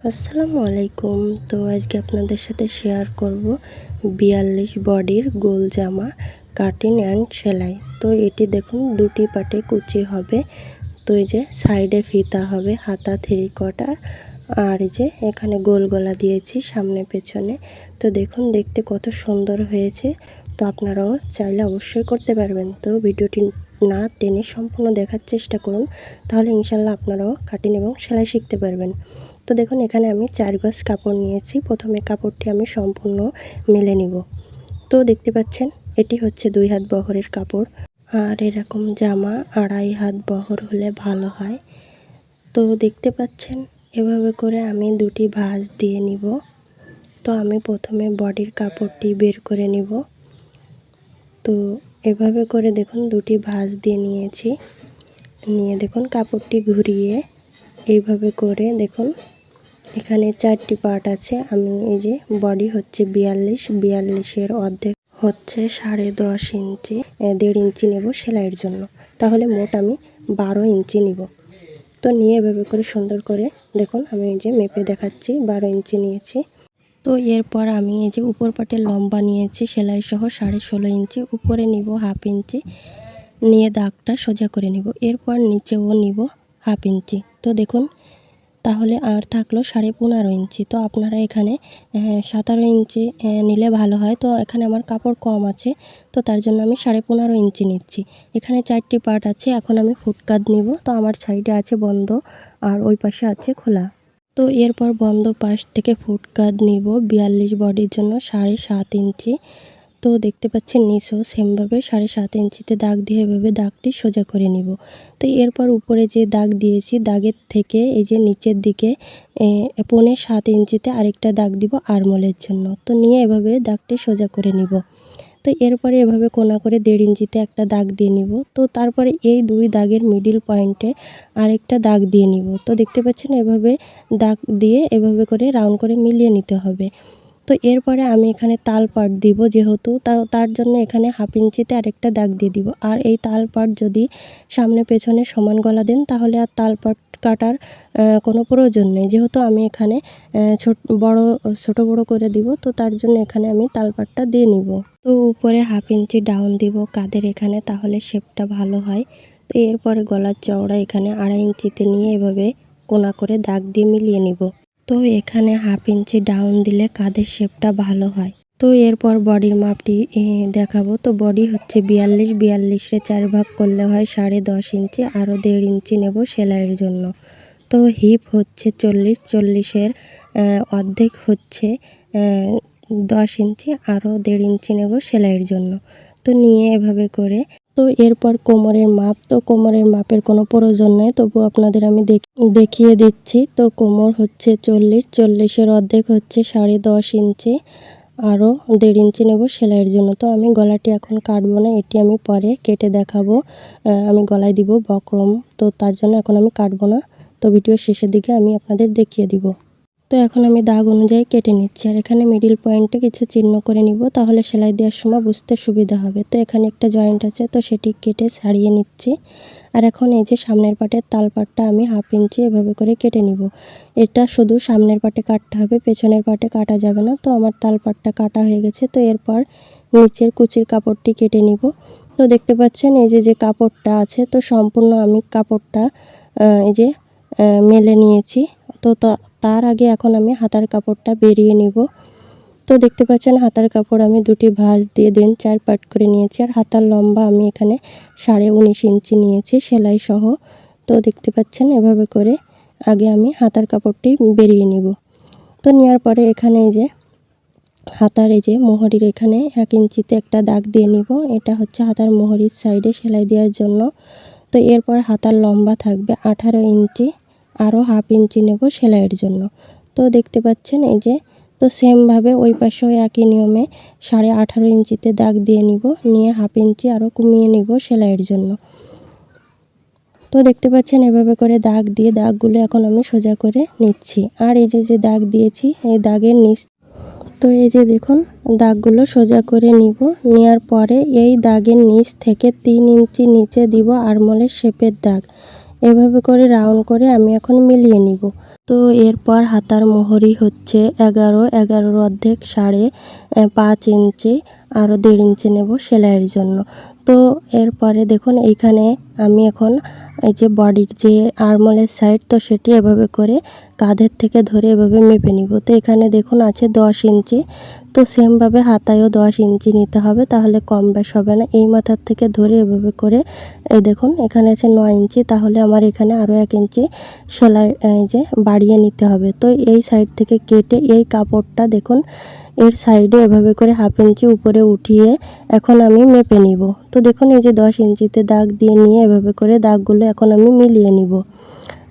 আসসালামু আলাইকুম। তো আজকে আপনাদের সাথে শেয়ার করব বিয়াল্লিশ বডির গোল জামা কাটিং অ্যান্ড সেলাই। তো এটি দেখুন, দুটি পাটে কুচি হবে। তো এই যে সাইডে ফিতা হবে, হাতা থ্রি কটার আর যে এখানে গোল গলা দিয়েছি, সামনে পেছনে। তো দেখুন, দেখতে কত সুন্দর হয়েছে। তো আপনারাও চাইলে অবশ্যই করতে পারবেন। তো ভিডিওটি না টেনে সম্পূর্ণ দেখার চেষ্টা করুন, তাহলে ইনশাল্লাহ আপনারাও কাটিং এবং সেলাই শিখতে পারবেন। তো দেখুন, এখানে আমি চার গজ কাপড় নিয়েছি। প্রথমে কাপড়টি আমি সম্পূর্ণ মেলে নিব। তো দেখতে পাচ্ছেন, এটি হচ্ছে দুই হাত বহরের কাপড়। আর এরকম জামা আড়াই হাত বহর হলে ভালো হয়। তো দেখতে পাচ্ছেন, এভাবে করে আমি দুটি ভাঁজ দিয়ে নিব। তো আমি প্রথমে বডির কাপড়টি বের করে নিব। তো এভাবে করে দেখুন, দুটি ভাঁজ দিয়ে নিয়েছি। নিয়ে দেখুন, কাপড়টি ঘুরিয়ে এইভাবে করে দেখুন এখানে চারটি পার্ট আছে। আমি এই যে বডি হচ্ছে বিয়াল্লিশ, বিয়াল্লিশের অর্ধেক হচ্ছে সাড়ে দশ ইঞ্চি দেড় ইঞ্চি নেব সেলাইয়ের জন্য। তাহলে মোট আমি বারো ইঞ্চি নিব। তো নিয়ে এভাবে করে সুন্দর করে দেখুন, আমি এই যে মেপে দেখাচ্ছি, বারো ইঞ্চি নিয়েছি। তো এরপর আমি এই যে উপর পাটের লম্বা নিয়েছি, সেলাই সহ সাড়ে ষোলো ইঞ্চি, উপরে নিব হাফ ইঞ্চি, নিয়ে দাগটা সোজা করে নিব। এরপর নিচেও নিব হাফ ইঞ্চি। তো দেখুন তাহলে আর থাকল সাড়ে পনেরো ইঞ্চি। তো আপনারা এখানে সাতারো ইঞ্চি নিলে ভালো হয়। তো এখানে আমার কাপড় কম আছে, তো তার জন্য আমি সাড়ে পনেরো ইঞ্চি নিচ্ছি। এখানে চারটি পার্ট আছে, এখন আমি ফুটকাত নিব। তো আমার সাইডে আছে বন্ধ, আর ওই পাশে আছে খোলা। তো এরপর বন্ধ পাশ থেকে ফুটকাত নিব, বিয়াল্লিশ বডির জন্য সাড়ে সাত ইঞ্চি। তো দেখতে পাচ্ছেন নিচেও সেমভাবে সাড়ে সাত ইঞ্চিতে দাগ দিয়ে এভাবে দাগটি সোজা করে নিব। তো এরপর উপরে যে দাগ দিয়েছি, দাগের থেকে এই যে নিচের দিকে পৌনে সাত ইঞ্চিতে আরেকটা দাগ দিব আরমোলের জন্য। তো নিয়ে এভাবে দাগটি সোজা করে নিব। তো এরপরে এভাবে কোনা করে দেড় ইঞ্চিতে একটা দাগ দিয়ে নিব। তো তারপরে এই দুই দাগের মিডিল পয়েন্টে আরেকটা দাগ দিয়ে নিব। তো দেখতে পাচ্ছেন এভাবে দাগ দিয়ে এভাবে করে রাউন্ড করে মিলিয়ে নিতে হবে। তো এরপরে আমি এখানে তাল পাট দিব যেহেতু তার জন্য এখানে হাফ ইঞ্চিতে আরেকটা দাগ দিয়ে দিব। আর এই তাল পাট যদি সামনে পেছনে সমান গলা দেন, তাহলে আর তাল পাট কাটার কোনো প্রয়োজন নেই। যেহেতু আমি এখানে ছোট, বড় ছোট বড় করে দিব, তো তার জন্য এখানে আমি তালপাটটা দিয়ে নিব। তো উপরে হাফ ইঞ্চি ডাউন দিব কাদের এখানে, তাহলে শেপটা ভালো হয়। তো এরপরে গলার চওড়া এখানে আড়াই ইঞ্চিতে নিয়ে এভাবে কোনা করে দাগ দিয়ে মিলিয়ে নিব। তো এখানে হাফ ইঞ্চি ডাউন দিলে কাঁধের শেপটা ভালো হয়। তো এরপর বডির মাপটি দেখাবো। তো বডি হচ্ছে বিয়াল্লিশ, বিয়াল্লিশে চার ভাগ করলে হয় সাড়ে দশ ইঞ্চি, আরও দেড় ইঞ্চি নেব সেলাইয়ের জন্য। তো হিপ হচ্ছে চল্লিশ, চল্লিশের অর্ধেক হচ্ছে দশ ইঞ্চি, আরও দেড় ইঞ্চি নেব সেলাইয়ের জন্য। তো নিয়ে এভাবে করে তো এরপর কোমরের মাপ, তো কোমরের মাপের কোনো প্রয়োজন নেই, তবু আপনাদের আমি দেখিয়ে দিচ্ছি। তো কোমর হচ্ছে চল্লিশ, চল্লিশের অর্ধেক হচ্ছে সাড়ে দশ ইঞ্চি, আরও দেড় ইঞ্চি নেব সেলাইয়ের জন্য। তো আমি গলাটি এখন কাটবো না, এটি আমি পরে কেটে দেখাবো। আমি গলায় দিব বক্রম, তো তার জন্য এখন আমি কাটবো না। তো ভিডিওর শেষের দিকে আমি আপনাদের দেখিয়ে দিব। তো এখন আমি দাগ অনুযায়ী কেটে নিচ্ছি। আর এখানে মিডিল পয়েন্টে কিছু চিহ্ন করে নিব, তাহলে সেলাই দেওয়ার সময় বুঝতে সুবিধা হবে। তো এখানে একটা জয়েন্ট আছে, তো সেটি কেটে ছাড়িয়ে নিচ্ছি। আর এখন এই যে সামনের পাটের তাল পাটটা আমি হাফ ইঞ্চি এভাবে করে কেটে নিব। এটা শুধু সামনের পাটে কাটতে হবে, পেছনের পাটে কাটা যাবে না। তো আমার তাল পাটটা কাটা হয়ে গেছে, তো এরপর নিচের কুচির কাপড়টি কেটে নিব। তো দেখতে পাচ্ছেন এই যে যে কাপড়টা আছে, তো সম্পূর্ণ আমি কাপড়টা এই যে মেলে নিয়েছি। তো তার আগে এখন আমি হাতার কাপড়টা বেরিয়ে নিব। তো দেখতে পাচ্ছেন হাতার কাপড় আমি দুটি ভাঁজ দিয়ে দেন, চার পাট করে নিয়েছি। আর হাতার লম্বা আমি এখানে সাড়ে উনিশ ইঞ্চি নিয়েছি সেলাই সহ তো দেখতে পাচ্ছেন এভাবে করে আগে আমি হাতার কাপড়টি বেরিয়ে নিব। তো নেওয়ার পরে এখানে যে হাতার এই যে মোহরির এখানে এক ইঞ্চিতে একটা দাগ দিয়ে নিব। এটা হচ্ছে হাতার মোহরির সাইডে সেলাই দেওয়ার জন্য। তো এরপর হাতার লম্বা থাকবে আঠারো ইঞ্চি। আরও হাফ ইঞ্চি নেব সেলাইয়ের জন্য। তো দেখতে পাচ্ছেন এই যে, তো সেমভাবে ওই পাশেও একই নিয়মে সাড়ে আঠারো ইঞ্চিতে দাগ দিয়ে নিব, নিয়ে হাফ ইঞ্চি আরও কমিয়ে নিব সেলাইয়ের জন্য। তো দেখতে পাচ্ছেন এভাবে করে দাগ দিয়ে দাগগুলো এখন আমি সোজা করে নিচ্ছি। আর এই যে যে দাগ দিয়েছি, এই দাগের নিচ তো এই যে দেখুন, দাগগুলো সোজা করে নিব, নেওয়ার পরে এই দাগের নিচ থেকে তিন ইঞ্চি নিচে দিব আরমলের শেপের দাগ। এভাবে করে রাউন্ড করে আমি এখন মিলিয়ে নিব। তো এরপর হাতার মোহরি হচ্ছে এগারো, এগারোর অর্ধেক সাড়ে পাঁচ ইঞ্চি আরও দেড় ইঞ্চি নেব সেলাইয়ের জন্য। তো এরপরে দেখুন, এইখানে আমি এখন এই যে বডির যে আর্মলের সাইড তো সেটি এভাবে করে কাঁধের থেকে ধরে এভাবে মেপে নিব। তো এখানে দেখুন আছে দশ ইঞ্চি। তো সেমভাবে হাতায়ও দশ ইঞ্চি নিতে হবে, তাহলে কম বেশ হবে না। এই মাথার থেকে ধরে এভাবে করে, এই দেখুন এখানে আছে নয় ইঞ্চি, তাহলে আমার এখানে আরও এক ইঞ্চি সেলাই, এই যে বাড়িয়ে নিতে হবে। তো এই সাইড থেকে কেটে এই কাপড়টা দেখুন, এর সাইডে এভাবে করে হাফ ইঞ্চি উপরে উঠিয়ে এখন আমি মেপে নিব। তো দেখুন এই যে দশ ইঞ্চিতে দাগ দিয়ে নিয়ে এভাবে করে দাগগুলো এখন আমি মিলিয়ে নিব।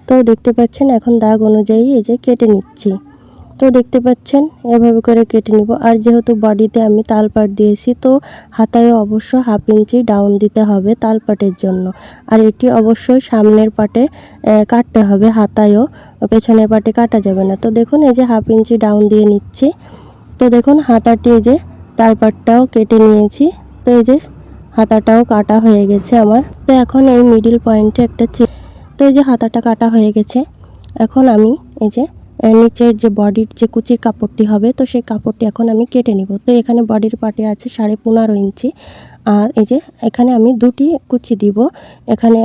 তো দেখতে পাচ্ছেন এখন দাগ অনুযায়ী এই যে কেটে নিচ্ছি। তো দেখতে পাচ্ছেন এভাবে করে কেটে নিব। আর যেহেতু বডিতে আমি তালপাট দিয়েছি, তো হাতায় অবশ্য হাফ ইঞ্চি ডাউন দিতে হবে তালপাটের জন্য। আর এটি অবশ্যই সামনের পাটে কাটতে হবে, হাতায়ও পেছনের পাটে কাটা যাবে না। তো দেখুন এই যে হাফ ইঞ্চি ডাউন দিয়ে নিচ্ছি। তো দেখুন হাতাটি এই যে তালপাটটাও কেটে নিয়েছি। তো এই যে হাতাটাও কাটা হয়ে গেছে আমার। তো এখন এই মিডিল পয়েন্টে একটা তো এই যে হাতাটা কাটা হয়ে গেছে, এখন আমি এই যে নিচের যে বডির যে কুচির কাপড়টি হবে, তো সেই কাপড়টি এখন আমি কেটে নিব। তো এখানে বডির পাটে আছে সাড়ে পনেরো ইঞ্চি। আর এই যে, এখানে আমি দুটি কুচি দিব। এখানে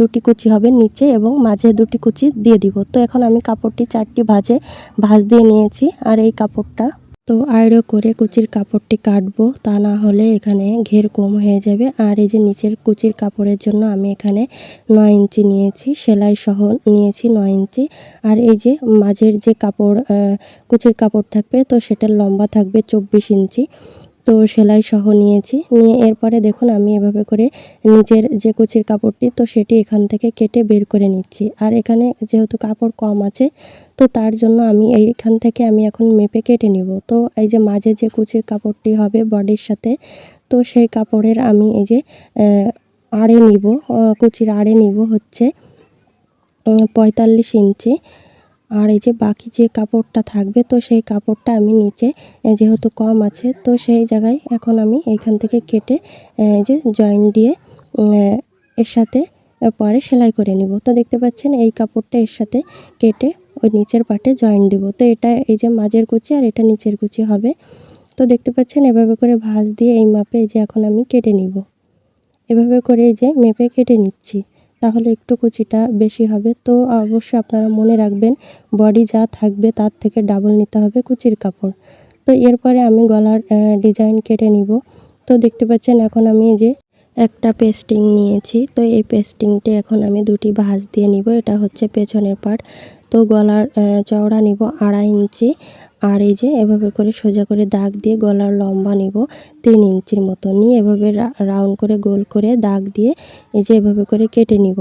দুটি কুচি হবে নিচে এবং মাঝে দুটি কুচি দিয়ে দিব। তো এখন আমি কাপড়টি চারটি ভাঁজে ভাঁজ দিয়ে নিয়েছি। আর এই কাপড়টা তো আয়রো করে কুচির কাপড়টি কাটবো, তা না হলে এখানে ঘের কম হয়ে যাবে। আর এই যে নিচের কুচির কাপড়ের জন্য আমি এখানে নয় ইঞ্চি নিয়েছি, সেলাই সহ নিয়েছি নয় ইঞ্চি। আর এই যে মাঝের যে কাপড় কুচির কাপড় থাকবে, তো সেটার লম্বা থাকবে চব্বিশ ইঞ্চি। তো সেলাই সহ নিয়েছি। নিয়ে এরপরে দেখুন আমি এভাবে করে নিচের যে কুচির কাপড়টি, তো সেটি এখান থেকে কেটে বের করে নিচ্ছি। আর এখানে যেহেতু কাপড় কম আছে, তো তার জন্য আমি এইখান থেকে আমি এখন মেপে কেটে নিব। তো এই যে মাঝে যে কুচির কাপড়টি হবে বডির সাথে, তো সেই কাপড়ের আমি এই যে আড়ে নিব কুচির আড়ে নিব হচ্ছে পঁয়তাল্লিশ ইঞ্চি। আর এই যে বাকি যে কাপড়টা থাকবে, তো সেই কাপড়টা আমি নিচে যেহেতু কম আছে, তো সেই জায়গায় এখন আমি এইখান থেকে কেটে যে জয়েন দিয়ে এর সাথে পরে সেলাই করে নিব। তো দেখতে পাচ্ছেন এই কাপড়টা এর সাথে কেটে ওই নিচের পাটে জয়েন দেবো। তো এটা এই যে মাঝের কুচি আর এটা নিচের কুচি হবে। তো দেখতে পাচ্ছেন এভাবে করে ভাঁজ দিয়ে এই মাপে যে এখন আমি কেটে নিব। এভাবে করে এই যে মেপে কেটে নিচ্ছি। তাহলে একটু কুচিটা বেশি হবে। তো অবশ্যই আপনারা মনে রাখবেন, বডি যা থাকবে তার থেকে ডাবল নিতে হবে কুচির কাপড়। তো এরপরে আমি গলার ডিজাইন কেটে নিব। তো দেখতে পাচ্ছেন এখন আমি যে একটা পেস্টিং নিয়েছি। তো এই পেস্টিংটি এখন আমি দুটি ভাঁজ দিয়ে নিব। এটা হচ্ছে পেছনের পার্ট তো গলার চওড়া নিব আড়াই ইঞ্চি। আর এই যে এভাবে করে সোজা করে দাগ দিয়ে গলার লম্বা নিব তিন ইঞ্চির মতো। নিয়ে এভাবে রাউন্ড করে গোল করে দাগ দিয়ে এই যে এভাবে করে কেটে নিব।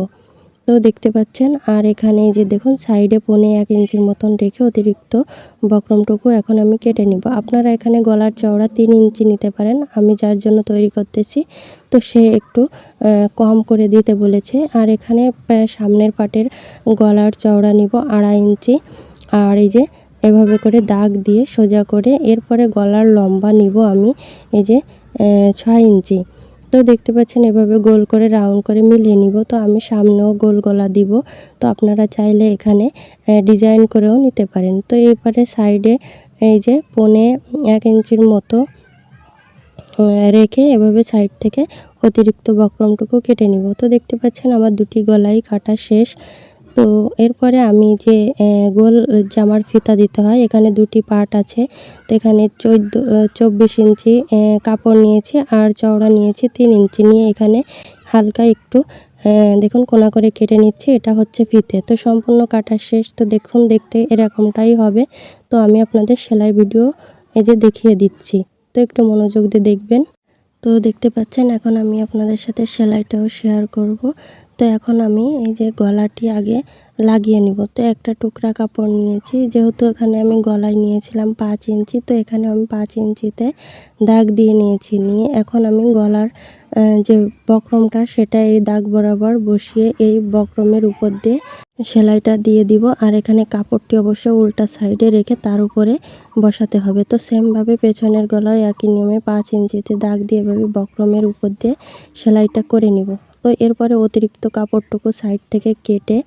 তো দেখতে পাচ্ছেন। আর এখানে যে দেখুন, সাইডে পনে এক ইঞ্চির মতন রেখে অতিরিক্ত বক্রমটুকু এখন আমি কেটে নিব। আপনারা এখানে গলার চওড়া তিন ইঞ্চি নিতে পারেন। আমি যার জন্য তৈরি করতেছি, তো সে একটু কম করে দিতে বলেছে। আর এখানে সামনের পাটের গলার চওড়া নিব আড়াই ইঞ্চি। আর এই যে এভাবে করে দাগ দিয়ে সোজা করে এরপরে গলার লম্বা নিব আমি, এই যে ছয় ইঞ্চি। তো দেখতে পাচ্ছেন, এভাবে গোল করে, রাউন্ড করে মিলিয়ে নিব। তো আমি সামনেও গোল গলা দিব। তো আপনারা চাইলে এখানে ডিজাইন করেও নিতে পারেন। তো এবারে সাইডে এই যে পনে এক ইঞ্চির মতো রেখে এভাবে সাইড থেকে অতিরিক্ত বক্রমটুকু কেটে নিব। তো দেখতে পাচ্ছেন, আমার দুটি গলাই কাটা শেষ। তো এরপরে আমি যে গোল জামার ফিতা দিতে হয়, এখানে দুটি পার্ট আছে। তো এখানে চোদ্দ চব্বিশ ইঞ্চি কাপড় নিয়েছি আর চওড়া নিয়েছি তিন ইঞ্চি। নিয়ে এখানে হালকা একটু দেখুন কোনা করে কেটে নিচ্ছি, এটা হচ্ছে ফিতে। তো সম্পূর্ণ কাটা শেষ, তো দেখুন দেখতে এরকমটাই হবে। তো আমি আপনাদের সেলাই ভিডিও এই যে দেখিয়ে দিচ্ছি, তো একটু মনোযোগ দিয়ে দেখবেন। তো দেখতে পাচ্ছেন, এখন আমি আপনাদের সাথে সেলাইটাও শেয়ার করব। তো এখন আমি এই যে গলাটি আগে লাগিয়ে নিব। তো একটা টুকরা কাপড় নিয়েছি। যেহেতু এখানে আমি গলায় নিয়েছিলাম পাঁচ ইঞ্চি, তো এখানে আমি পাঁচ ইঞ্চিতে দাগ দিয়ে নিয়েছি। নিয়ে এখন আমি গলার যে বক্রমটা, সেটা এই দাগ বরাবর বসিয়ে এই বক্রমের উপর দিয়ে সেলাইটা দিয়ে দিব। আর এখানে কাপড়টি অবশ্য উল্টা সাইডে রেখে তার উপরে বসাতে হবে। তো সেমভাবে পেছনের গলায় একই নিয়মে পাঁচ ইঞ্চিতে দাগ দিয়ে এভাবে বক্রমের উপর দিয়ে সেলাইটা করে নিব। তো এরপরে অতিরিক্ত কাপড়টুকু সাইড থেকে কেটে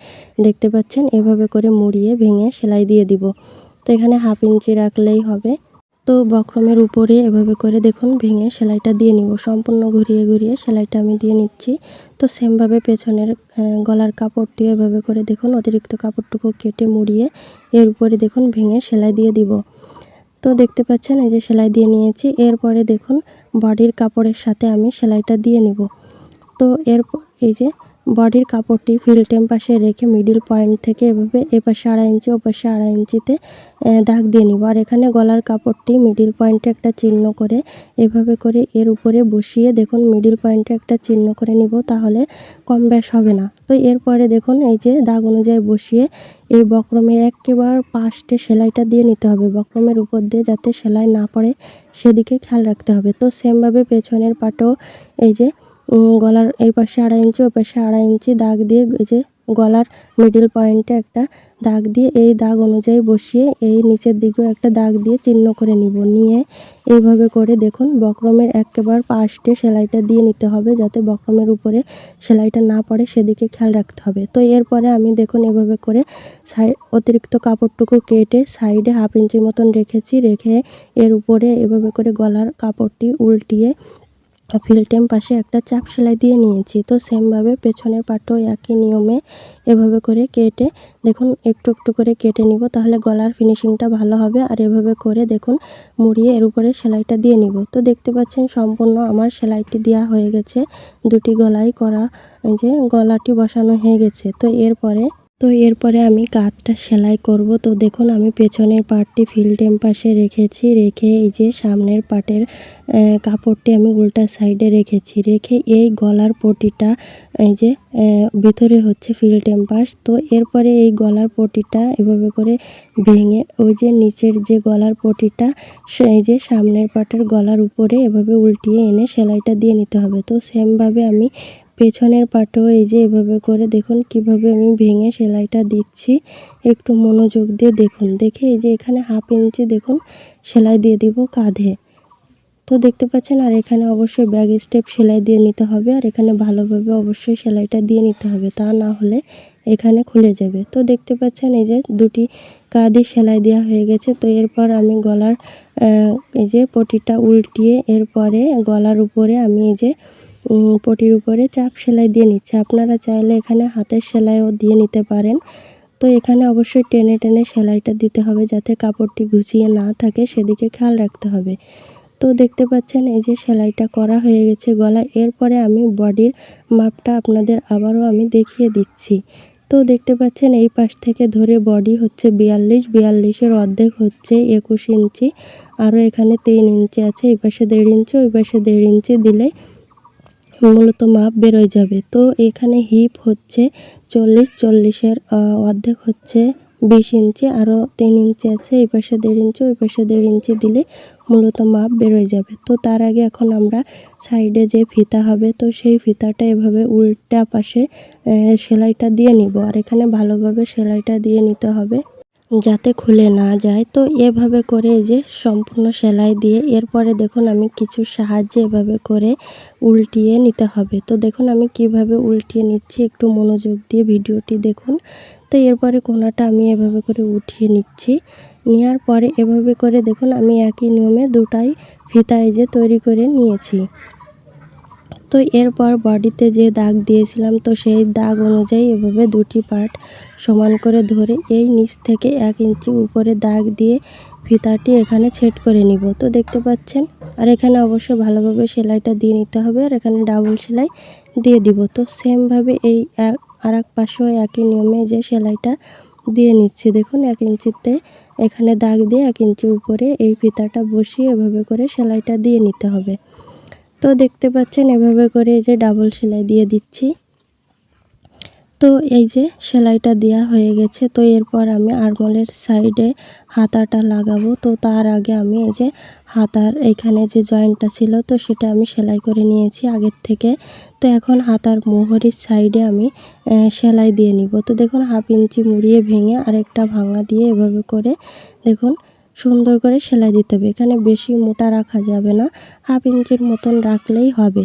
দেখতে পাচ্ছেন, এভাবে করে মুড়িয়ে ভেঙে সেলাই দিয়ে দিব। তো এখানে হাফ ইঞ্চি রাখলেই হবে। তো বক্রমের উপরে এভাবে করে দেখুন, ভেঙে সেলাইটা দিয়ে নিব। সম্পূর্ণ ঘুরিয়ে ঘুরিয়ে সেলাইটা আমি দিয়ে নিচ্ছি। তো সেমভাবে পেছনের গলার কাপড়টি এভাবে করে দেখুন, অতিরিক্ত কাপড়টুকু কেটে মুড়িয়ে এর উপরে দেখুন, ভেঙে সেলাই দিয়ে দিব। তো দেখতে পাচ্ছেন, এই যে সেলাই দিয়ে নিয়েছি। এরপরে দেখুন, বডির কাপড়ের সাথে আমি সেলাইটা দিয়ে নিব। তো এর এই যে বডির কাপড়টি ফিল্টেম পাশে রেখে মিডিল পয়েন্ট থেকে এভাবে এ পাশে আড়াই ইঞ্চি ও পাশে আড়াই ইঞ্চিতে দাগ দিয়ে নিব। আর এখানে গলার কাপড়টি মিডিল পয়েন্টে একটা চিহ্ন করে এভাবে করে এর উপরে বসিয়ে দেখুন মিডিল পয়েন্টে একটা চিহ্ন করে নিব, তাহলে কম ব্যাস হবে না। তো এরপরে দেখুন এই যে দাগ অনুযায়ী বসিয়ে এই বক্রমের একেবারে পাশটে সেলাইটা দিয়ে নিতে হবে। বক্রমের উপর দিয়ে যাতে সেলাই না পড়ে সেদিকে খেয়াল রাখতে হবে। তো সেমভাবে পেছনের পাটেও এই যে গলার এই পাশে আড়াই ইঞ্চি ওই পাশে আড়াই ইঞ্চি দাগ দিয়ে এই যে গলার মিডিল পয়েন্টে একটা দাগ দিয়ে এই দাগ অনুযায়ী বসিয়ে এই নিচের দিকেও একটা দাগ দিয়ে চিহ্ন করে নিব। নিয়ে এইভাবে করে দেখুন, বক্রমের একেবারে পাশটে সেলাইটা দিয়ে নিতে হবে যাতে বক্রমের উপরে সেলাইটা না পড়ে, সেদিকে খেয়াল রাখতে হবে। তো এরপরে আমি দেখুন এভাবে করে সাই, অতিরিক্ত কাপড়টুকু কেটে সাইডে হাফ ইঞ্চি মতন রেখেছি, রেখে এর উপরে এভাবে করে গলার কাপড়টি উল্টিয়ে ফিল্টেম পাশে একটা চাপ সেলাই দিয়ে নিয়েছি। তো সেমভাবে পেছনের পাটও একই নিয়মে এভাবে করে কেটে, দেখুন একটু একটু করে কেটে নিব, তাহলে গলার ফিনিশিংটা ভালো হবে। আর এভাবে করে দেখুন মুড়িয়ে এর উপরে সেলাইটা দিয়ে নিব। তো দেখতে পাচ্ছেন সম্পূর্ণ আমার সেলাইটি দেওয়া হয়ে গেছে। দুটি গলাই করা যে গলাটি বসানো হয়ে গেছে। তো এরপরে তো এরপরে আমি কাঁধটা সেলাই করব। তো দেখুন, আমি পেছনের পার্টটি ফিল্টেম পাশে রেখেছি। রেখে এই যে সামনের পাটের কাপড়টি আমি উল্টা সাইডে রেখেছি। রেখে এই গলার পটিটা, এই যে ভিতরে হচ্ছে ফিল্টেম পাশ। তো এরপরে এই গলার পটিটা এভাবে করে ভেঙে, ওই যে নিচের যে গলার পটিটা সেই যে সামনের পাটের গলার উপরে এভাবে উল্টিয়ে এনে সেলাইটা দিয়ে নিতে হবে। তো সেমভাবে আমি পেছনের পাটেও এই যে এভাবে করে দেখুন কীভাবে আমি ভেঙে সেলাইটা দিচ্ছি। একটু মনোযোগ দিয়ে দেখুন। দেখে এই যে এখানে হাফ ইঞ্চি দেখুন সেলাই দিয়ে দিব কাঁধে। তো দেখতে পাচ্ছেন, আর এখানে অবশ্যই ব্যাগ স্টেপ সেলাই দিয়ে নিতে হবে, আর এখানে ভালোভাবে অবশ্যই সেলাইটা দিয়ে নিতে হবে, তা না হলে এখানে খুলে যাবে। তো দেখতে পাচ্ছেন, এই যে দুটি কাঁধে সেলাই দেওয়া হয়ে গেছে। তো এরপর আমি গলার এই যে পটিটা উল্টিয়ে এরপরে গলার উপরে আমি এই যে পটির উপরে চাপ সেলাই দিয়ে নিচ্ছে। আপনারা চাইলে এখানে হাতের সেলাইও দিয়ে নিতে পারেন। তো এখানে অবশ্যই টেনে টেনে সেলাইটা দিতে হবে যাতে কাপড়টি গুছিয়ে না থাকে, সেদিকে খেয়াল রাখতে হবে। তো দেখতে পাচ্ছেন, এই যে সেলাইটা করা হয়ে গেছে গলায়। এরপরে আমি বডির মাপটা আপনাদের আবারও আমি দেখিয়ে দিচ্ছি। তো দেখতে পাচ্ছেন, এই পাশ থেকে ধরে বডি হচ্ছে বিয়াল্লিশ, বিয়াল্লিশের অর্ধেক হচ্ছে একুশ ইঞ্চি। আরও এখানে তিন ইঞ্চি আছে, এই পাশে দেড় ইঞ্চি, ওই পাশে দেড় ইঞ্চি দিলে মূলত মাপ বেরোয় যাবে। তো এখানে হিপ হচ্ছে চল্লিশ, চল্লিশের অর্ধেক হচ্ছে বিশ ইঞ্চি আরও তিন ইঞ্চি আছে, এই পাশে দেড় ইঞ্চি, ওই পাশে দেড় ইঞ্চি দিলে মূলত মাপ বেরোয় যাবে। তো তার আগে এখন আমরা সাইডে যে ফিতা হবে, তো সেই ফিতাটা এভাবে উল্টা পাশে সেলাইটা দিয়ে নিব। আর এখানে ভালোভাবে সেলাইটা দিয়ে নিতে হবে। যাতে খুলে না যায়। তো এভাবে করে এই যে সম্পূর্ণ সেলাই দিয়ে এরপরে দেখুন আমি কিছু সাহায্যে এভাবে করে উল্টিয়ে নিতে হবে। তো দেখুন আমি কীভাবে উল্টিয়ে নিচ্ছি, একটু মনোযোগ দিয়ে ভিডিওটি দেখুন। তো এরপরে কোনাটা আমি এভাবে করে উঠিয়ে নিচ্ছি। নেওয়ার পরে এভাবে করে দেখুন আমি একই নিয়মে দুটাই ফিতা এই যে তৈরি করে নিয়েছি। তো এরপর বডিতে যে দাগ দিয়েছিলাম, তো সেই দাগ অনুযায়ী এভাবে দুটি পার্ট সমান করে ধরে এই নিচ থেকে এক ইঞ্চি উপরে দাগ দিয়ে ফিতাটি এখানে ছেট করে নিব। তো দেখতে পাচ্ছেন? আর এখানে অবশ্য ভালোভাবে সেলাইটা দিয়ে নিতে হবে আর এখানে ডাবল সেলাই দিয়ে দিব। তো সেমভাবে এই এক আর এক পাশেও একই নিয়মে যে সেলাইটা দিয়ে নিচ্ছি। দেখুন, এক ইঞ্চিতে এখানে দাগ দিয়ে এক ইঞ্চি উপরে এই ফিতাটা বসিয়ে এভাবে করে সেলাইটা দিয়ে নিতে হবে। তো দেখতে পাচ্ছেন, এভাবে করে এই যে ডাবল সেলাই দিয়ে দিচ্ছি। তো এই যে সেলাইটা দেওয়া হয়ে গেছে। তো এরপর আমি আরমোলের সাইডে হাতাটা লাগাবো। তো তার আগে আমি এই যে হাতার এখানে যে জয়েন্টটা ছিল, তো সেটা আমি সেলাই করে নিয়েছি আগের থেকে। তো এখন হাতার মোহরের সাইডে আমি সেলাই দিয়ে নিব। তো দেখুন, হাফ ইঞ্চি মুড়িয়ে ভেঙে আরেকটা ভাঙা দিয়ে এভাবে করে, দেখুন সুন্দর করে সেলাই দিতে হবে। এখানে বেশি মোটা রাখা যাবে না, হাফ ইঞ্চির মতন রাখলেই হবে।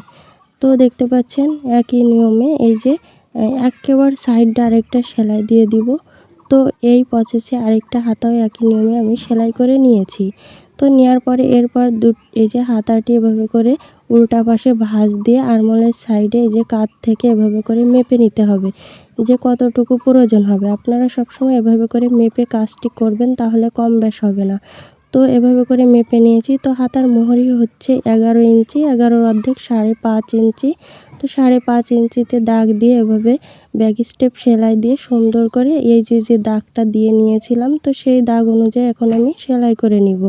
তো দেখতে পাচ্ছেন একই নিয়মে এই যে একেবারে সাইডটা আরেকটা সেলাই দিয়ে দিব। তো এই প্রসেসে আরেকটা হাতাও একই নিয়মে আমি সেলাই করে নিয়েছি। তো নেওয়ার পরে এরপর দু এই যে হাতাটি এভাবে করে উল্টা পাশে ভাঁজ দিয়ে আরমোলের সাইডে এই যে কাত থেকে এভাবে করে মেপে নিতে হবে। যে কতটুকু প্রয়োজন হবে? আপনারা সবসময় এভাবে করে মেপে কাজটি করবেন, তাহলে কম বেশ হবে না। তো এভাবে করে মেপে নিয়েছি। তো হাতার মোহরি হচ্ছে এগারো ইঞ্চি, এগারোর অর্ধেক সাড়ে পাঁচ ইঞ্চি। তো সাড়ে পাঁচ ইঞ্চিতে দাগ দিয়ে এভাবে ব্যাক স্টেপ সেলাই দিয়ে সুন্দর করে এই যে যে দাগটা দিয়ে নিয়েছিলাম, তো সেই দাগ অনুযায়ী এখন আমি সেলাই করে নিব।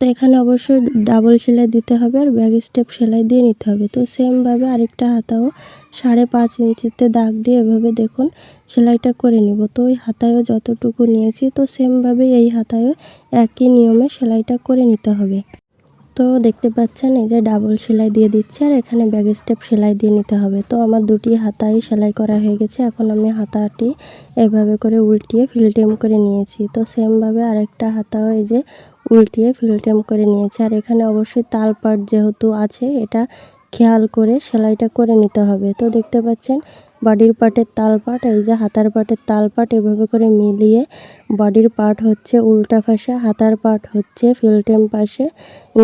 তো এখানে অবশ্যই ডাবল সেলাই দিতে হবে আর ব্যাক স্টেপ সেলাই দিয়ে নিতে হবে। তো সেমভাবে আরেকটা হাতাও সাড়ে পাঁচ ইঞ্চিতে দাগ দিয়ে এভাবে দেখুন সেলাইটা করে নিব। তো ওই হাতায়ও যতটুকু নিয়েছি, তো সেমভাবে এই হাতায়ও একই নিয়মে সেলাইটা করে নিতে হবে। তো দেখতে পাচ্ছেন, এই যে ডাবল সেলাই দিয়ে দিচ্ছে আর এখানে ব্যাগ স্টেপ সেলাই দিয়ে নিতে হবে। তো আমার দুটি হাতাই সেলাই করা হয়ে গেছে, এখন আমি হাতাটি এভাবে করে উল্টিয়ে ফিলটেম করে নিয়েছি। তো সেমভাবে আরেকটা হাতাও এই যে উল্টিয়ে ফিলটেম করে নিয়েছি। আর এখানে অবশ্যই তাল পাট যেহেতু আছে, এটা খেয়াল করে সেলাইটা করে নিতে হবে। তো দেখতে পাচ্ছেন, বডির পার্টের তাল পাট, এই যে হাতার পাটের তাল পাট, এভাবে করে মিলিয়ে বডির পার্ট হচ্ছে উল্টা পাশে, হাতার পার্ট হচ্ছে ফিলটেম পাশে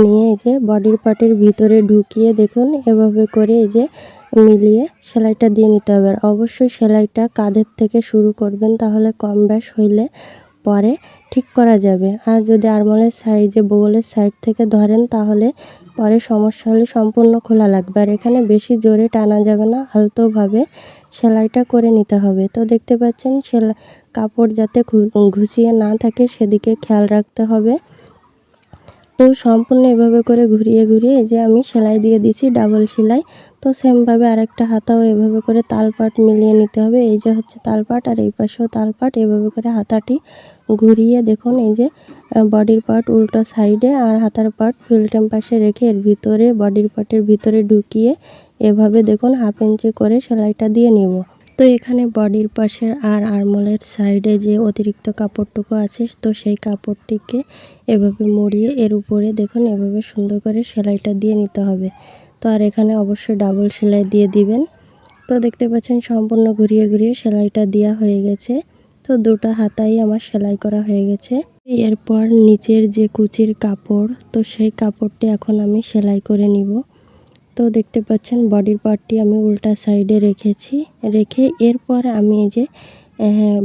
নিয়ে এই যে বডির পার্টের ভিতরে ঢুকিয়ে দেখুন, এভাবে করে এই যে মিলিয়ে সেলাইটা দিয়ে নিতে হবে। আর অবশ্যই সেলাইটা কাঁধের থেকে শুরু করবেন, তাহলে কম ব্যাস হইলে পরে ঠিক করা যাবে। আর যদি আরমোলের সাইজে বগলের সাইড থেকে ধরেন, তাহলে পরে সমস্যা হলে সম্পূর্ণ খোলা লাগবে। আর এখানে বেশি জোরে টানা যাবে না, আলতোভাবে সেলাইটা করে নিতে হবে। তো দেখতে পাচ্ছেন সেলাই কাপড় যাতে ঘুষিয়ে না থাকে সেদিকে খেয়াল রাখতে হবে। তো সম্পূর্ণ এভাবে করে ঘুরিয়ে ঘুরিয়ে যে আমি সেলাই দিয়ে দিছি ডাবল সেলাই। তো সেমভাবে আরেকটা হাতাও এভাবে করে তালপাট মিলিয়ে নিতে হবে। এই যে হচ্ছে তালপাট আর এই পাশেও তালপাট এভাবে করে হাতাটি ঘুরিয়ে দেখুন এই যে বডির পার্ট উল্টো সাইডে আর হাতার পার্ট ফিল্টেম পাশে রেখে এর ভিতরে, বডির পার্টের ভিতরে ঢুকিয়ে এভাবে দেখুন হাফ ইঞ্চি করে সেলাইটা দিয়ে নিব। তো এখানে বডির পাশের আর আরমোলের সাইডে যে অতিরিক্ত কাপড়টুকু আছে, তো সেই কাপড়টিকে এভাবে মুড়িয়ে এর উপরে দেখুন এভাবে সুন্দর করে সেলাইটা দিয়ে নিতে হবে। তো আর এখানে অবশ্যই ডাবল সেলাই দিয়ে দিবেন। তো দেখতে পাচ্ছেন সম্পূর্ণ ঘুরিয়ে ঘুরিয়ে সেলাইটা দেওয়া হয়ে গেছে। তো দুটো হাতাই আমার সেলাই করা হয়ে গেছে। এরপর নিচের যে কুচির কাপড়, তো সেই কাপড়টি এখন আমি সেলাই করে নিব। তো দেখতে পাচ্ছেন বডির পার্টটি আমি উল্টা সাইডে রেখেছি। রেখে এরপর আমি এই যে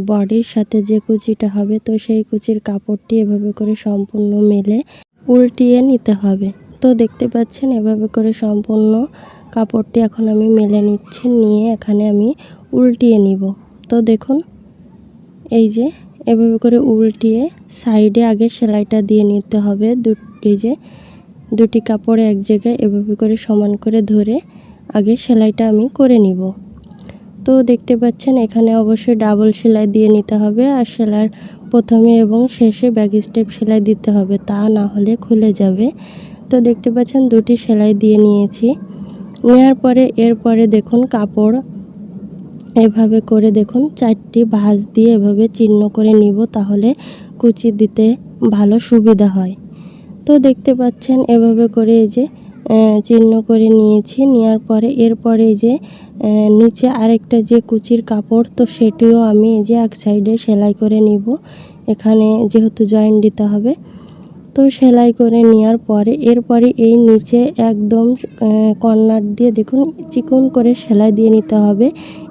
বডির সাথে যে কুচিটা হবে, তো সেই কুচির কাপড়টি এভাবে করে সম্পূর্ণ মেলে উল্টিয়ে নিতে হবে। তো দেখতে পাচ্ছেন এভাবে করে সম্পূর্ণ কাপড়টি এখন আমি মেলে নিচ্ছি, নিয়ে এখানে আমি উল্টিয়ে নিব। তো দেখুন, এই যে এভাবে করে উল্টিয়ে সাইডে আগে সেলাইটা দিয়ে নিতে হবে। দু এই যে দুটি কাপড় এক জায়গায় এভাবে করে সমান করে ধরে আগে সেলাইটা আমি করে নিব। তো দেখতে পাচ্ছেন, এখানে অবশ্যই ডাবল সেলাই দিয়ে নিতে হবে আর সেলাইয়ের প্রথমে এবং শেষে ব্যাক স্টেপ সেলাই দিতে হবে, তা না হলে খুলে যাবে। তো দেখতে পাচ্ছেন, দুটি সেলাই দিয়ে নিয়েছি। নেওয়ার পরে, এরপরে দেখুন কাপড় এভাবে করে দেখুন, চারটি ভাঁজ দিয়ে এভাবে চিহ্ন করে নিব, তাহলে কুচি দিতে ভালো সুবিধা হয়। তো দেখতে পাচ্ছেন এভাবে করে এই যে চিহ্ন করে নিয়েছি। নেওয়ার পরে, এরপরে যে নিচে আরেকটা যে কুচির কাপড়, তো সেটিও আমি এই যে এক সাইডে সেলাই করে নিব। এখানে যেহেতু জয়েন দিতে হবে। তো সেলাই করে নেওয়ার পরে, এরপরে এই নিচে একদম কর্নার দিয়ে দেখুন, চিকন করে সেলাই দিয়ে নিতে হবে।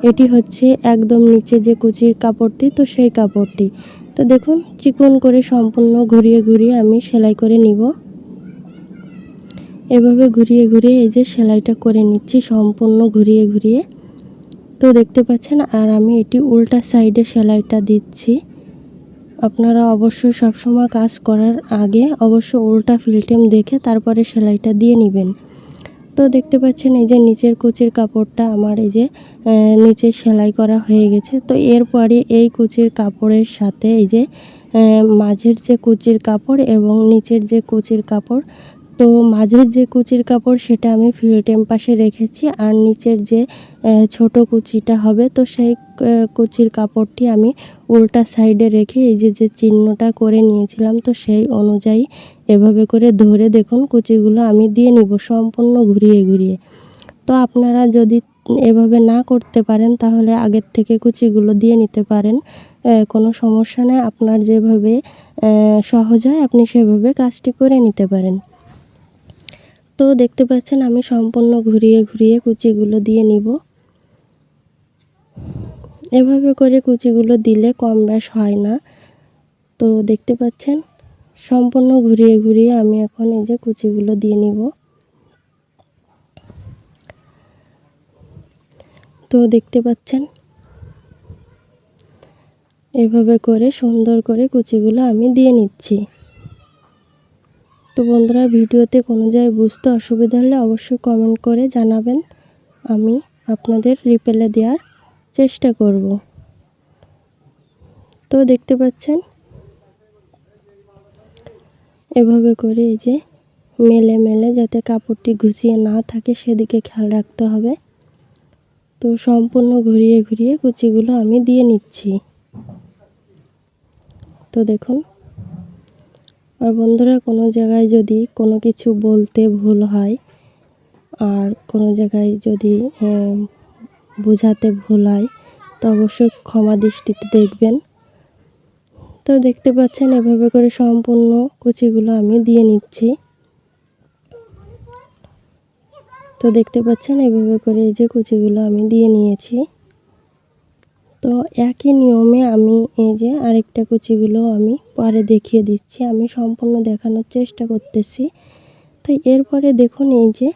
এটি হচ্ছে একদম নিচে যে কুচির কাপড়টি, তো সেই কাপড়টি। তো দেখুন, চিকন করে সম্পূর্ণ ঘুরিয়ে ঘুরিয়ে আমি সেলাই করে নিব। এভাবে ঘুরিয়ে ঘুরিয়ে এই যে সেলাইটা করে নিচ্ছি, সম্পূর্ণ ঘুরিয়ে ঘুরিয়ে। তো দেখতে পাচ্ছেন, আর আমি এটি উল্টা সাইডে সেলাইটা দিচ্ছি। আপনারা অবশ্যই সবসময় কাজ করার আগে অবশ্য উল্টা ফিল্টেম দেখে তারপরে সেলাইটা দিয়ে নেবেন। তো দেখতে পাচ্ছেন এই যে নিচের কুচির কাপড়টা আমার এই যে নিচে সেলাই করা হয়ে গেছে। তো এরপরে এই কুচির কাপড়ের সাথে এই যে মাঝের যে কুচির কাপড় এবং নিচের যে কুচির কাপড় তো মাঝের যে কুচির কাপড় সেটা আমি ফিল্টেম পাশে রেখেছি আর নিচের যে ছোট কুচিটা হবে তো সেই কুচির কাপড়টি আমি উল্টা সাইডে রেখে এই যে যে চিহ্নটা করে নিয়েছিলাম তো সেই অনুযায়ী এভাবে করে ধরে দেখুন কুচিগুলো আমি দিয়ে নিব সম্পূর্ণ ঘুরিয়ে ঘুরিয়ে। তো আপনারা যদি এভাবে না করতে পারেন তাহলে আগের থেকে কুচিগুলো দিয়ে নিতে পারেন কোনো সমস্যা নেই। আপনার যেভাবে সহজ হয় আপনি সেভাবে কাজটি করে নিতে পারেন। তো দেখতে পাচ্ছেন আমি সম্পূর্ণ ঘুরিয়ে ঘুরিয়ে কুচিগুলো দিয়ে নিব। এভাবে করে কুচিগুলো দিলে কম ব্যাস হয় না। তো দেখতে পাচ্ছেন, সম্পূর্ণ ঘুরিয়ে ঘুরিয়ে আমি এখন এই যে কুচিগুলো দিয়ে নিব। তো দেখতে পাচ্ছেন, এভাবে করে সুন্দর করে কুচিগুলো আমি দিয়ে নিচ্ছি। তো বন্ধুরা, ভিডিওতে কোনো জায়গায় বুঝতে অসুবিধা হলে অবশ্যই কমেন্ট করে জানাবেন। আমি আপনাদের রিপ্লে দেওয়ার চেষ্টা করব। তো দেখতে পাচ্ছেন, এভাবে করে এই যে মেলে মেলে যাতে কাপড়টি ঘুষিয়ে না থাকে, সেদিকে খেয়াল রাখতে হবে। তো সম্পূর্ণ ঘুরিয়ে ঘুরিয়ে কুচিগুলো আমি দিয়ে নিচ্ছি। তো দেখুন আর বন্ধুরা, কোনো জায়গায় যদি কোনো কিছু বলতে ভুল হয়, আর কোনো জায়গায় যদি বোঝাতে ভুল হয়, তো অবশ্যই ক্ষমা দৃষ্টিতে দেখবেন। তো দেখতে পাচ্ছেন, এভাবে করে সম্পূর্ণ কুচিগুলো আমি দিয়ে নিচ্ছি। তো দেখতে পাচ্ছেন, এভাবে করে এই যে কুচিগুলো আমি দিয়ে নিয়েছি। তো একই নিয়মে আমি এই যে আরেকটা কুচিগুলো আমি পরে দেখিয়ে দিচ্ছি, আমি সম্পূর্ণ দেখানোর চেষ্টা করতেছি। তো এরপরে দেখুন এই যে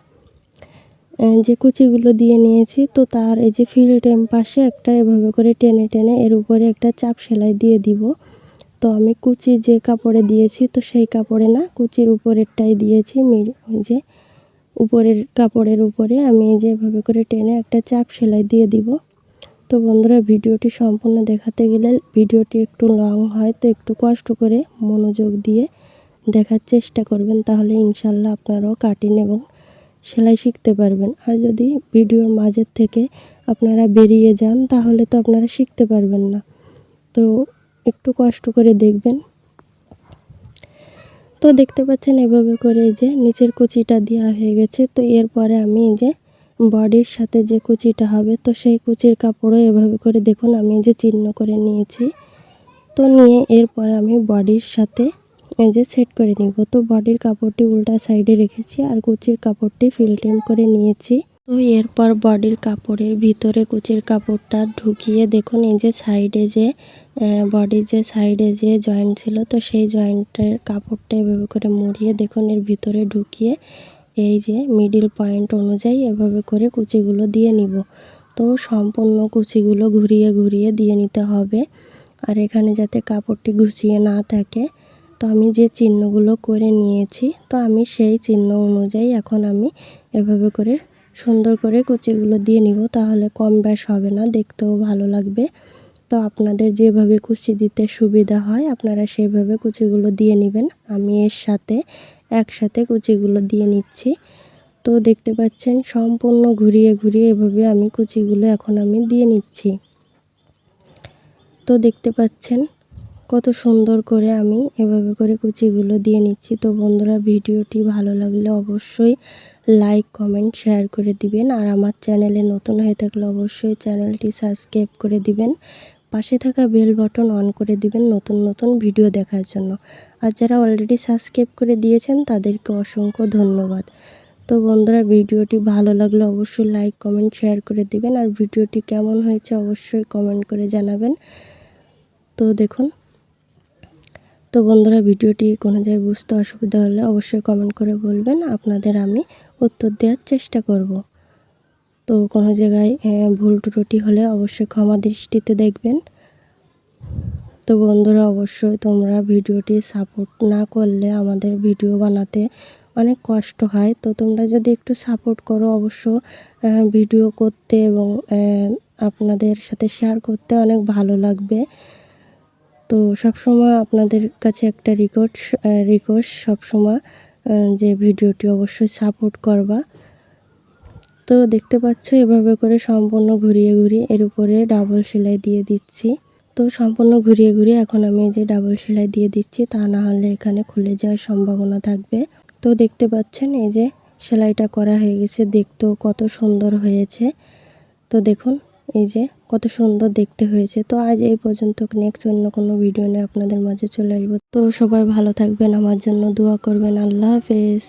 যে কুচিগুলো দিয়ে নিয়েছি, তো তার এই যে ফিল্টেম পাশে একটা এভাবে করে টেনে টেনে এর উপরে একটা চাপ সেলাই দিয়ে দিব। তো আমি কুচি যে কাপড়ে দিয়েছি, তো সেই কাপড়ে না কুচির উপরেরটাই দিয়েছি যে উপরের কাপড়ের উপরে আমি এই যে এভাবে করে টেনে একটা চাপ সেলাই দিয়ে দিব। তো বন্ধুরা, ভিডিওটি সম্পূর্ণ দেখাতে গেলে ভিডিওটি একটু লং হয়, তো একটু কষ্ট করে মনোযোগ দিয়ে দেখার চেষ্টা করবেন, তাহলে ইনশাল্লাহ আপনারাও কাটিং এবং সেলাই শিখতে পারবেন। আর যদি ভিডিওর মাঝের থেকে আপনারা বেরিয়ে যান, তাহলে তো আপনারা শিখতে পারবেন না। তো একটু কষ্ট করে দেখবেন। তো দেখতে পাচ্ছেন এভাবে করে এই যে নিচের কুচিটা দেওয়া হয়ে গেছে, তো এরপরে আমি যে বডির সাথে যে কুচিটা হবে, তো সেই কুচির কাপড়ও এভাবে করে দেখুন, আমি যে চিহ্ন করে নিয়েছি। তো নিয়ে এরপর আমি বডির সাথে এই যে সেট করে নিব। তো বডির কাপড়টি উল্টা সাইডে রেখেছি আর কুচির কাপড়টি ফিল্টিং করে নিয়েছি। তো এরপর বডির কাপড়ের ভিতরে কুচির কাপড়টা ঢুকিয়ে দেখুন, এই যে সাইডে যে বডির যে সাইডে যে জয়েন্ট ছিল, তো সেই জয়েন্টের কাপড়টা এভাবে করে মুড়িয়ে দেখুন, এর ভিতরে ঢুকিয়ে এই যে মিডিল পয়েন্ট অনুযায়ী এভাবে করে কুচিগুলো দিয়ে নিব। তো সম্পূর্ণ কুচিগুলো ঘুরিয়ে ঘুরিয়ে দিয়ে নিতে হবে। আর এখানে যাতে কাপড়টি গুছিয়ে না থাকে, তো আমি যে চিহ্নগুলো করে নিয়েছি, তো আমি সেই চিহ্ন অনুযায়ী এখন আমি এভাবে করে সুন্দর করে কুচিগুলো দিয়ে নিব। তাহলে কম ব্যাস হবে না, দেখতেও ভালো লাগবে। তো আপনাদের যেভাবে কুচি দিতে সুবিধা হয়, আপনারা সেভাবে কুচিগুলো দিয়ে নেবেন। আমি এর সাথে একসাথে কুচিগুলো দিয়ে নিচ্ছি। তো দেখতে পাচ্ছেন সম্পূর্ণ ঘুরিয়ে ঘুরিয়ে এভাবে আমি কুচিগুলো এখন আমি দিয়ে নিচ্ছি। তো দেখতে পাচ্ছেন কত সুন্দর করে আমি এভাবে করে কুচিগুলো দিয়ে নিচ্ছি। তো বন্ধুরা, ভিডিওটি ভালো লাগলে অবশ্যই লাইক, কমেন্ট, শেয়ার করে দিবেন। আর আমার চ্যানেলে নতুন হয়ে থাকলে অবশ্যই চ্যানেলটি সাবস্ক্রাইব করে দিবেন। পাশে থাকা বেল বাটন অন করে দিবেন নতুন নতুন ভিডিও দেখার জন্য। আর যারা অলরেডি সাবস্ক্রাইব করে দিয়েছেন, তাদেরকে অসংখ্য ধন্যবাদ। তো বন্ধুরা, ভিডিওটি ভালো লাগলে অবশ্যই লাইক কমেন্ট শেয়ার করে দিবেন। আর ভিডিওটি কেমন হয়েছে অবশ্যই কমেন্ট করে জানাবেন। তো দেখুন, তো বন্ধুরা, ভিডিওটি কোনো জায়গায় বুঝতে অসুবিধা হলে অবশ্যই কমেন্ট করে বলবেন। আপনাদের আমি উত্তর দেওয়ার চেষ্টা করব। তো কোনো জায়গায় ভুল ত্রুটি হলে অবশ্যই ক্ষমা দৃষ্টিতে দেখবেন। তো বন্ধুরা, অবশ্যই তোমরা ভিডিওটি সাপোর্ট না করলে আমাদের ভিডিও বানাতে অনেক কষ্ট হয়। তো তোমরা যদি একটু সাপোর্ট করো অবশ্য ভিডিও করতে এবং আপনাদের সাথে শেয়ার করতে অনেক ভালো লাগবে। তো সবসময় আপনাদের কাছে একটা রিকোয়েস্ট রিকোয়েস্ট সবসময় যে ভিডিওটি অবশ্যই সাপোর্ট করবা। তো দেখতে পাচ্ছ, এভাবে করে সম্পূর্ণ ঘুরিয়ে ঘুরিয়ে এর উপরে ডাবল সেলাই দিয়ে দিচ্ছি। তো সম্পূর্ণ ঘুরিয়ে ঘুরিয়ে এখন আমি এই যে ডাবল সেলাই দিয়ে দিচ্ছি, তা না হলে এখানে খুলে যাওয়ার সম্ভাবনা থাকবে। তো দেখতে পাচ্ছেন এই যে সেলাইটা করা হয়ে গেছে, দেখতেও কত সুন্দর হয়েছে। তো দেখুন এই যে কত সুন্দর দেখতে হয়েছে। তো আজ এই পর্যন্ত, নেক্সট অন্য কোনো ভিডিও নিয়ে আপনাদের মাঝে চলে আসব। তো সবাই ভালো থাকবেন, আমার জন্য দোয়া করবেন, আল্লাহ হাফেজ।